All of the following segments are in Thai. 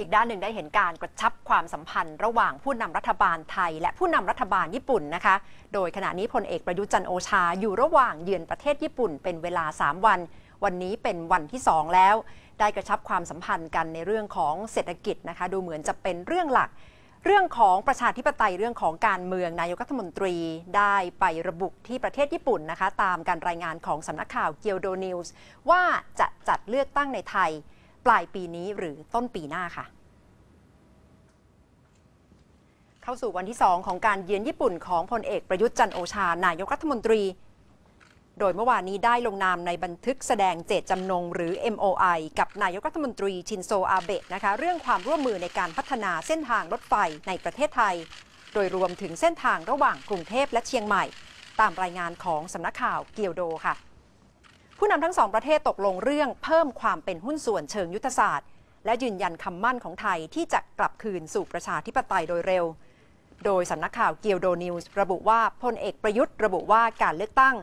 อีกด้านหนึ่งได้เห็นการกระชับความสัมพันธ์ ระหว่างผู้นำรัฐบาลไทย และผู้นำรัฐบาลญี่ปุ่นนะคะ โดยขณะนี้พลเอกประยุจันโอชาอยู่ระหว่างเยือนประเทศญี่ปุ่นเป็นเวลา 3 วัน วันนี้เป็นวันที่ 2 แล้ว ได้กระชับความสัมพันธ์กันในเรื่องของเศรษฐกิจนะคะ ดูเหมือนจะเป็นเรื่องหลัก เรื่องของประชาธิปไตยเรื่องของการเมืองนายกรัฐมนตรีได้ไประบุที่ประเทศญี่ปุ่นนะคะ ตามการรายงานของสำนักข่าวเกียวโดนิวส์ว่าจะจัดเลือกตั้งในไทย ปลายปีนี้หรือต้นปีหน้าค่ะ เข้าสู่วันที่ 2 ของการเยือนญี่ปุ่นของพลเอกประยุทธ์จันโอชา นายกรัฐมนตรี โดยเมื่อวานนี้ได้ลงนามในบันทึกแสดงเจตจำนง หรือ MOI กับนายกรัฐมนตรีชินโซอาเบะนะคะเรื่องความร่วมมือในการพัฒนาเส้นทางรถไฟในประเทศไทย โดยรวมถึงเส้นทางระหว่างกรุงเทพและเชียงใหม่ ตามรายงานของสำนักข่าวเกียวโดค่ะ ผู้นำทั้งสองประเทศตกลงเรื่องเพิ่มความเป็นหุ้นส่วนเชิงยุทธศาสตร์ และยืนยันคำมั่นของไทยที่จะกลับคืนสู่ประชาธิปไตยโดยเร็ว โดยสำนักข่าวเกียวโดนิวส์ระบุว่าพลเอกประยุทธ์ระบุว่าการเลือกตั้ง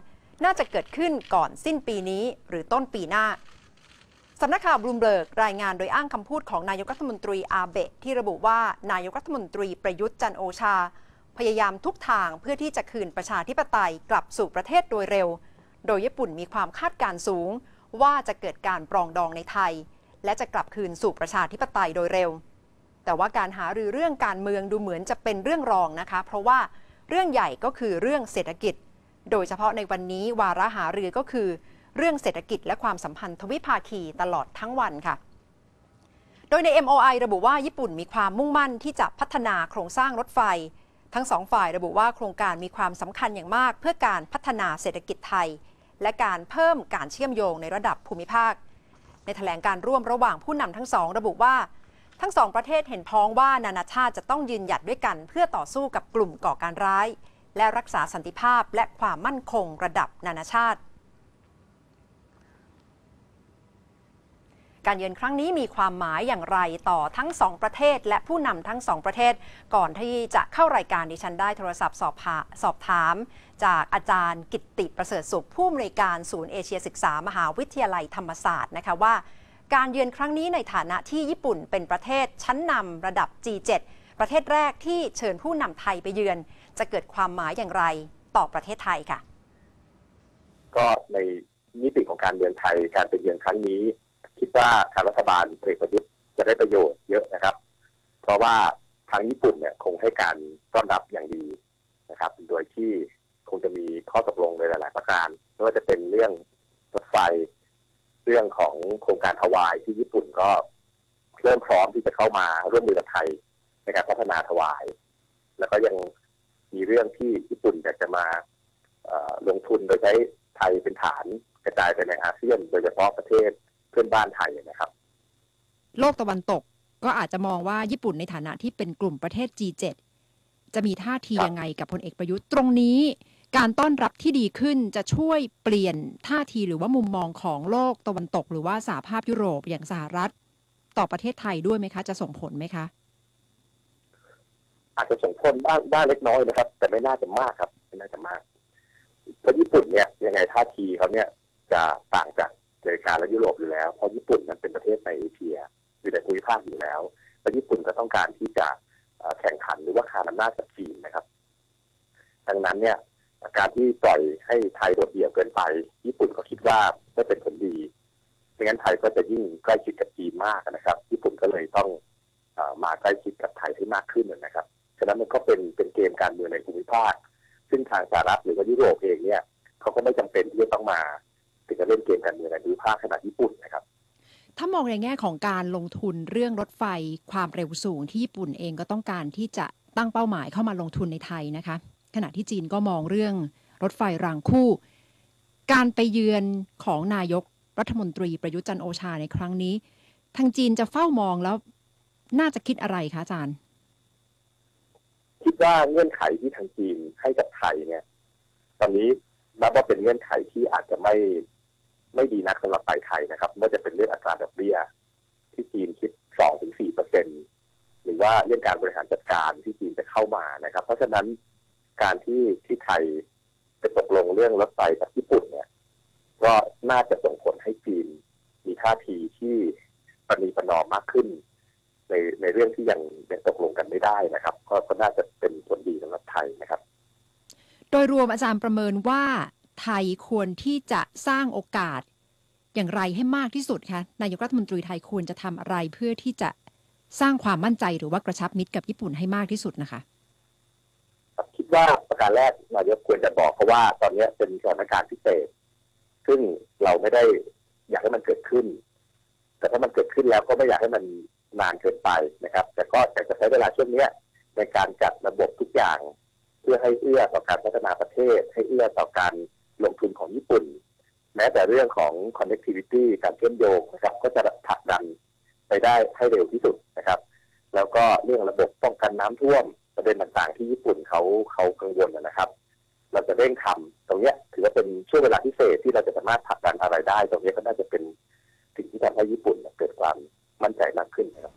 น่าจะเกิดขึ้นก่อนสิ้นปีนี้ หรือต้นปีหน้าสำนักข่าวบลูมเบิร์กรายงานโดยอ้างคำพูดของนายกรัฐมนตรีอาเบะที่ระบุว่านายกรัฐมนตรีประยุทธ์จันโอชา พยายามทุกทางเพื่อที่จะคืนประชาธิปไตยกลับสู่ประเทศโดยเร็ว โดยญี่ปุ่นมีความคาดการณ์สูง ว่าจะเกิดการปรองดองในไทย และจะกลับคืนสู่ประชาธิปไตยโดยเร็ว แต่ว่าการหารือเรื่องการเมืองดูเหมือนจะเป็นเรื่องรองนะคะ เพราะว่าเรื่องใหญ่ก็คือเรื่องเศรษฐกิจ โดยเฉพาะในวันนี้วาระหารือก็คือ เรื่องเศรษฐกิจและความสัมพันธ์ทวิภาคีตลอดทั้งวันค่ะ โดยใน MOI ระบุว่าญี่ปุ่นมีความมุ่งมั่นที่จะพัฒนาโครงสร้างรถไฟ ทั้งสองฝ่ายระบุว่าโครงการมีความสำคัญอย่างมาก เพื่อการพัฒนาเศรษฐกิจไทย และการเพิ่มการเชื่อมโยงในระดับภูมิภาค ในแถลงการร่วมระหว่างผู้นำทั้งสอง ระบุว่า ทั้งสองประเทศเห็นพ้องว่านานาชาติจะต้องยืนหยัดด้วยกัน เพื่อต่อสู้กับกลุ่มก่อการร้าย และรักษาสันติภาพและความมั่นคงระดับนานาชาติ การเยือนครั้งนี้มีความหมายอย่างไรต่อทั้งสองประเทศ และผู้นำทั้งสองประเทศ ก่อนที่จะเข้ารายการดิฉันได้โทรศัพท์สอบสอบถาม จากอาจารย์กิตติประเสริฐสุขผู้อำนวยการศูนย์เอเชียศึกษามหาวิทยาลัยธรรมศาสตร์นะคะว่า การเยือนครั้งนี้ในฐานะที่ญี่ปุ่นเป็นประเทศชั้นนำระดับ G7 ประเทศแรกที่เชิญผู้นำไทยไปเยือน จะเกิดความหมายอย่างไรต่อประเทศไทยค่ะ ก็ในมิติของการเยือนไทยการไปเยือนครั้งนี้ คิดว่าทางรัฐบาลพลเอกประยุทธ์จะได้ประโยชน์เยอะนะครับ เพราะว่าทางญี่ปุ่นเนี่ยคงให้การต้อนรับอย่างดีนะครับ โดยที่คงจะมีข้อตกลงในหลาย ๆ ประการไม่ว่าจะเป็นเรื่องรถไฟ เรื่องของโครงการทวายที่ญี่ปุ่นก็เริ่มพร้อมที่จะเข้ามาร่วมมือกับไทยในการพัฒนาถวาย แล้วก็ยังมีเรื่องที่ญี่ปุ่นอยากจะมาลงทุนโดยใช้ไทยเป็นฐานกระจายไปในอาเซียน โดยเฉพาะประเทศ พื่อนบ้านไทยนะครับ โลกตะวันตกก็อาจจะมองว่าญี่ปุ่นในฐานะที่เป็นกลุ่มประเทศ G7 จะมีท่าทียังไงกับพลเอกประยุทธ์ตรงนี้ การต้อนรับที่ดีขึ้นจะช่วยเปลี่ยนท่าทีหรือว่ามุมมองของโลกตะวันตก หรือว่าสหภาพยุโรปอย่างสหรัฐ ต่อประเทศไทยด้วยไหมคะ จะส่งผลไหมคะ อาจจะส่งผลบ้างบ้างเล็กน้อยนะครับ แต่ไม่น่าจะมากครับไม่น่าจะมากเพราะญี่ปุ่นเนี่ยยังไงท่าทีเขาเนี่ยจะต่างจากอเมริ กาและยุโรปอยู่แล้ว เพราะญี่ปุ่นมันเป็นประเทศในเอเชียอยู่ในภูมิภาคอยู่แล้วและญี่ปุ่นก็ต้องการที่จะแข่งขันหรือว่าคานอำนาจกับจีนนะครับ ดังนั้นเนี่ยการที่ปล่อยให้ไทยโดดเดี่ยวเกินไป ญี่ปุ่นก็คิดว่าไม่เป็นผลดีไม่งั้นไทยก็จะยิ่งใกล้ชิดกับจีนมากนะครับ ญี่ปุ่นก็เลยต้องมาใกล้ชิดกับไทยให้มากขึ้นนะครับฉะนั้นมันก็เป็นเป็นเกมการเมืองในภูมิภาค ซึ่งทางสหรัฐหรือว่ายุโรปเองเนี่ยเขาก็ไม่จำเป็นที่จะต้องมา ถึงจะเล่นเกมการเมืองในภูมิภาคขนาดญี่ปุ่นนะครับ ถ้ามองในแง่ของการลงทุนเรื่องรถไฟความเร็วสูงที่ญี่ปุ่นเองก็ต้องการที่จะตั้งเป้าหมายเข้ามาลงทุนในไทยนะคะ ขณะที่จีนก็มองเรื่องรถไฟรางคู่ การไปเยือนของนายกรัฐมนตรีประยุทธ์จันโอชาในครั้งนี้ ทางจีนจะเฝ้ามองแล้วน่าจะคิดอะไรคะอาจารย์ คิดว่าเงื่อนไขที่ทางจีนให้กับไทยเนี่ย ตอนนี้นับว่าเป็นเงื่อนไขที่อาจจะไม่ ไม่ดีนักสำหรับไทยไทยนะครับไม่ว่าจะเป็นเรื่องอัตราดอกเบี้ย ที่จีนคิดสองถึงสี่เปอร์เซ็นหรือว่าเรื่องการบริหารจัดการที่จีนจะเข้ามานะครับ เพราะฉะนั้นการที่ที่ไทยไปตกลงเรื่องรถไฟกับญี่ปุ่นเนี่ย ก็น่าจะส่งผลให้จีนมีท่าทีที่ปณีประนอมมากขึ้น ในในเรื่องที่ยังยังตกลงกันไม่ได้นะครับ ก็น่าจะเป็นผลดีสำหรับไทยนะครับ โดยรวมอาจารย์ประเมินว่า ไทยควรที่จะสร้างโอกาส อย่างไรให้มากที่สุดคะนายกรัฐมนตรีไทยควรจะทำอะไรเพื่อที่จะสร้างความมั่นใจหรือว่ากระชับมิตรกับญี่ปุ่นให้มากที่สุดนะคะคิดว่าประการแรกนายกควรจะบอกเพราะว่าตอนนี้เป็นสถานการณ์พิเศษ ซึ่งเราไม่ได้อยากให้มันเกิดขึ้น แต่ถ้ามันเกิดขึ้นแล้วก็ไม่อยากให้มันนานเกินไปนะครับ แต่ก็อยากจะใช้เวลาช่วงนี้ในการจัดระบบทุกอย่าง เพื่อให้เอื้อต่อการพัฒนาประเทศ ให้เอื้อต่อการ ลงทุนของญี่ปุ่น แม้แต่เรื่องของ connectivity การเชื่อมโยงนะครับ ก็จะผลักดันไปได้ให้เร็วที่สุดนะครับ แล้วก็เรื่องระบบป้องกันน้ำท่วมประเด็นต่างๆ ที่ญี่ปุ่นเขาเขากังวลนะครับ เราจะเร่งทำตรงนี้ถือว่าเป็นช่วงเวลาพิเศษที่เราจะสามารถผลักดันอะไรได้ ตรงนี้ก็น่าจะเป็นสิ่งที่ทำให้ญี่ปุ่นเกิดความมั่นใจมากขึ้นนะครับ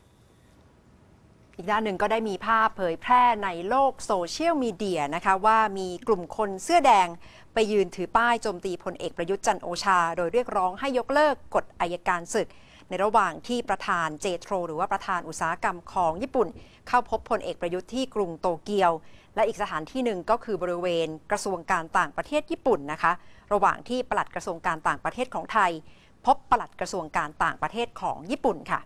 อีกด้านหนึ่งก็ได้มีภาพเผยแพร่ในโลกโซเชียลมีเดียนะคะว่ามีกลุ่มคนเสื้อแดงไปยืนถือป้ายโจมตีพลเอกประยุทธ์จันโอชา โดยเรียกร้องให้ยกเลิกกฎอายการศึก ในระหว่างที่ประธานเจโทรหรือว่าประธานอุตสาหกรรมของญี่ปุ่น เข้าพบพลเอกประยุทธ์ที่กรุงโตเกียว และอีกสถานที่หนึ่งก็คือบริเวณกระทรวงการต่างประเทศญี่ปุ่นนะคะ ระหว่างที่ปลัดกระทรวงการต่างประเทศของไทย พบปลัดกระทรวงการต่างประเทศของญี่ปุ่นค่ะ